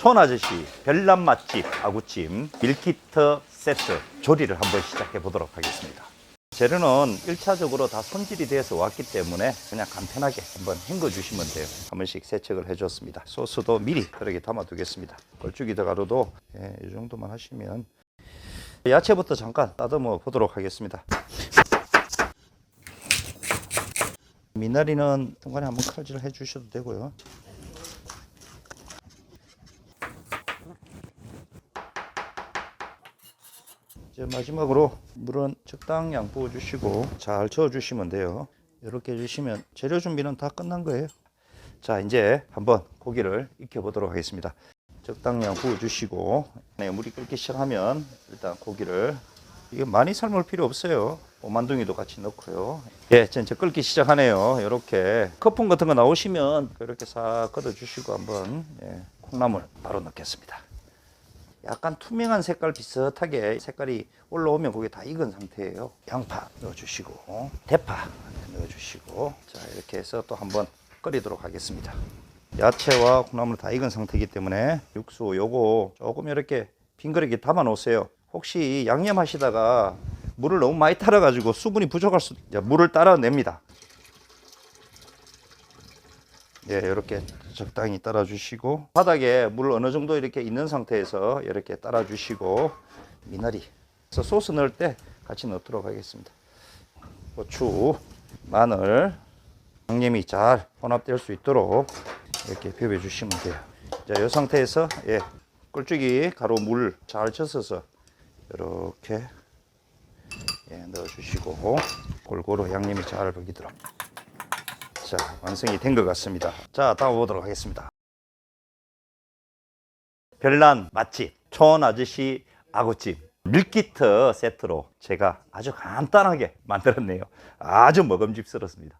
촌아저씨 별난 맛집 아구찜 밀키트 세트 조리를 한번 시작해 보도록 하겠습니다. 재료는 1차적으로 다 손질이 돼서 왔기 때문에 그냥 간편하게 한번 헹궈 주시면 돼요. 한 번씩 세척을 해 줬습니다. 소스도 미리 그렇게 담아 두겠습니다. 걸쭉이 들어가루도 예, 이 정도만 하시면 야채부터 잠깐 따듬어 보도록 하겠습니다. 미나리는 중간에 한번 칼질을 해 주셔도 되고요. 이제 마지막으로 물은 적당량 부어주시고 잘 저어주시면 돼요. 이렇게 해주시면 재료 준비는 다 끝난 거예요. 자 이제 한번 고기를 익혀보도록 하겠습니다. 적당량 부어주시고 네, 물이 끓기 시작하면 일단 고기를 이게 많이 삶을 필요 없어요. 오만둥이도 같이 넣고요. 예, 전체 끓기 시작하네요. 이렇게 거품 같은 거 나오시면 이렇게 싹 걷어주시고 한번 예, 콩나물 바로 넣겠습니다. 약간 투명한 색깔 비슷하게 색깔이 올라오면 그게 다 익은 상태예요. 양파 넣어주시고 대파 넣어주시고 자 이렇게 해서 또 한번 끓이도록 하겠습니다. 야채와 콩나물 다 익은 상태이기 때문에 육수 요거 조금 이렇게 빈 그릇에 담아 놓으세요. 혹시 양념 하시다가 물을 너무 많이 따라 가지고 수분이 부족할 수 자, 물을 따라 냅니다. 예, 이렇게 적당히 따라 주시고 바닥에 물 어느 정도 이렇게 있는 상태에서 이렇게 따라 주시고 미나리 그래서 소스 넣을 때 같이 넣도록 하겠습니다. 고추, 마늘, 양념이 잘 혼합될 수 있도록 이렇게 비벼 주시면 돼요. 자, 이 상태에서 예, 꿀쭉이 가루 물잘 젖어서 이렇게 예, 넣어 주시고 골고루 양념이 잘 배기도록 자, 완성이 된 것 같습니다. 자, 다음 보도록 하겠습니다. 별난 맛집, 촌 아저씨 아구찜, 밀키트 세트로 제가 아주 간단하게 만들었네요. 아주 먹음직스럽습니다.